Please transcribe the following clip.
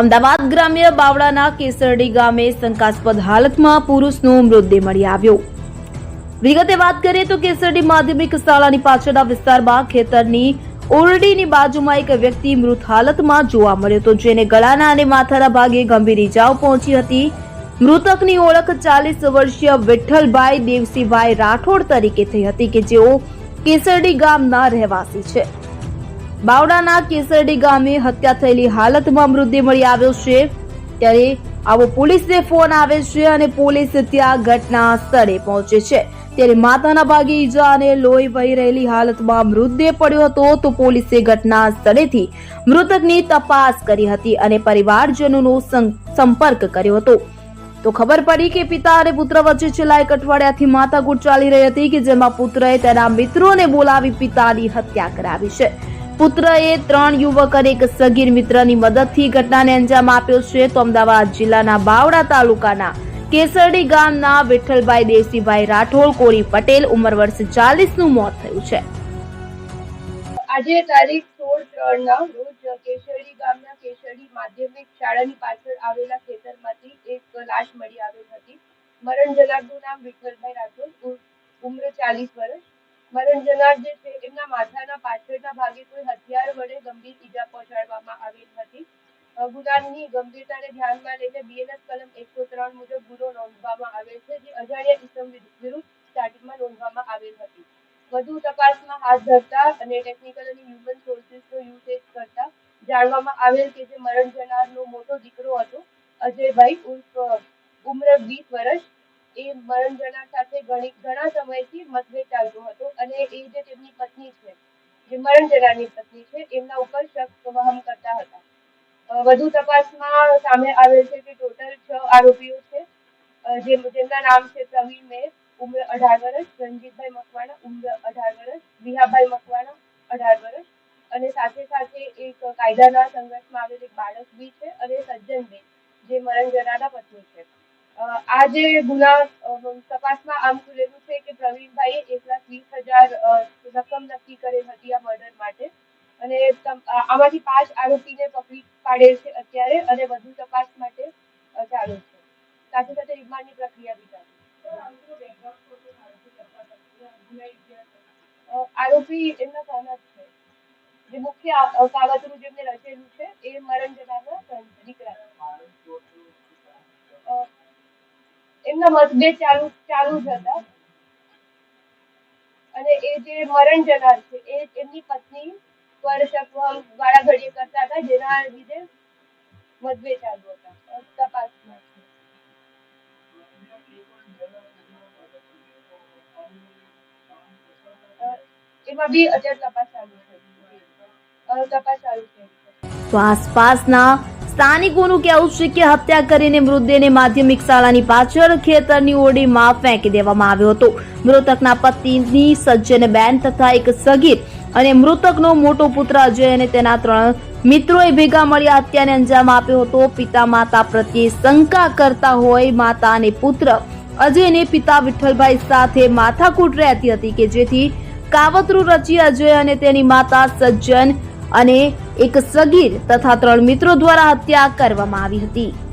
અમદાવાદ ગ્રામ્ય બાવળાના કેસરડી ગામે શંકાસ્પદ હાલતમાં પુરુષનો મૃતદેહ મળી આવ્યો. વિગતે વાત કરીએ તો કેસરડી માધ્યમિક શાળાની પાછળના વિસ્તારમાં ખેતરની ઓરડીની બાજુમાં એક વ્યક્તિ મૃત હાલતમાં જોવા મળ્યો હતો, જેને ગળાના અને માથાના ભાગે ગંભીર ઇજાઓ પહોંચી હતી. મૃતકની ઓળખ ચાલીસ વર્ષીય વિઠ્ઠલભાઈ દેવસીભાઈ રાઠોડ તરીકે થઈ હતી, કે જેઓ કેસરડી ગામના રહેવાસી છે. બાવડાના કેસરડી ગામે હત્યા થયેલી હાલતમાં મૃતદેહ મળી આવ્યો છે. ત્યારે આવો પોલીસને ફોન આવે છે અને પોલીસ ત્યાં ઘટના સ્થળે પહોંચે છે. ત્યારે માથાના ભાગે ઈજા અને લોહી વહી રહેલી હાલતમાં મૃતદેહ પડ્યો હતો તો પોલીસે ઘટના સ્થળેથી મૃતકની તપાસ કરી હતી અને પરિવારજનોનો સંપર્ક કર્યો હતો. તો ખબર પડી કે પિતા અને પુત્ર વચ્ચે છેલ્લા એક અઠવાડિયાથી માથાકૂટ ચાલી રહી હતી કે જેમાં પુત્રએ તેના મિત્રોને બોલાવી પિતાની હત્યા કરાવી છે. પુત્રએ ત્રણ યુવક અને એક સગીર મિત્રની મદદથી ઘટનાને અંજામ આપ્યો છે. તો અમદાવાદ જિલ્લાના બાવડા તાલુકાના કેસરડી ગામના વિઠ્ઠલભાઈ દેસીભાઈ રાઠોડ, કોરી પટેલ ઉંમર વર્ષ ચાલીસનું મોત થયું છે. આજે તારીખ સોળ ત્રણના રોજ કેસરડી ગામના કેસરડી માધ્યમિક શાળાની પાછળ આવેલા ખેતરમાંથી એક લાશ મળી આવેલ હતી. મરણ જનારનું નામ વિઠ્ઠલભાઈ રાઠોડ ઉંમર ચાલીસ વર્ષ જનાર વધુ તપાસમાં હાથ ધરતા અને ટેકનિકલ અને હ્યુમન સોર્સિસનો યુસેજ કરતા જાણવામાં આવેલ કે જે મરણ જનારનો મોટો દીકરો હતો, અજયભાઈ ઉર્ફ ઉંમર વીસ વર્ષ એ મરણ જનાર સાથે ઘણી ઘણા સમયથી મતભેદ ચાલતો હતો અને એ જે તેમની પત્ની છે, જે મરણ જનારની પત્ની છે, એમના ઉપર શક વહમ કરતા હતા. વધુ તપાસમાં સામે આવેલ છે કે ટોટલ છ આરોપીઓ છે. જે જેમના નામ છે પ્રવીણ મેર, ઉંમર અઢાર વર્ષ, રણજીતભાઈ મકવાણા, ઉંમર અઢાર વર્ષ, વિહાભાઈ મકવાણા, અઢાર વર્ષ અને સાથે સાથે એક કાયદાના સંઘર્ષમાં આવેલ એક બાળક બી છે અને સજ્જન બી, જે મરણ જનારના આ જે ગુના તપાસમાં આમ ખુલેલું છે કે પ્રવીણભાઈએ એક લાખ વીસ હજાર રકમ નક્કી કરેલ હતી આ મર્ડર માટે. અને આમાંથી પાંચ આરોપીને પકડી પાડેલ છે અત્યારે અને વધુ તપાસ માટે ચાલુ છે. સાથે સાથે રિમાન્ડની પ્રક્રિયા બી ચાલુ. આરોપી એમના સહમત છે. જે મુખ્ય કાવતરું જેમને રચેલું છે, એ મરણ જનારના એમના મતભેદ ચાલુ ચાલુ જ હતા. અને એ જે મરણ જનાર છે, એ એમની પત્ની પર શકવમ વાળા ઘડીએ કરતા હતા, જેના લીધે મતભેદ ચાલુ હતા. તપાસમાં એમાં બી અત્યારે તપાસ ચાલુ છે. તો આસપાસના સ્થાનિકોનું કહેવું છે કે હત્યા કરીને મૃતદેહને માધ્યમિક શાળાની પાછળ ખેતરની ઓડીમાં ફેંકી દેવામાં આવ્યો હતો. મૃતકના પત્ની સજ્જન બેન તથા એક સગીર અને મૃતકનો મોટો પુત્ર અજય અને તેના ત્રણ મિત્રોએ ભેગા મળી હત્યાને અંજામ આપ્યો હતો. પિતા માતા પ્રત્યે શંકા કરતા હોય માતા અને પુત્ર. અજયને પિતા વિઠ્ઠલભાઈ સાથે માથાકૂટ રહેતી હતી કે જેથી કાવતરું રચી અજય અને તેની માતા સજ્જન અને એક સગીર તથા ત્રણ મિત્રો દ્વારા હત્યા કરવામાં આવી હતી.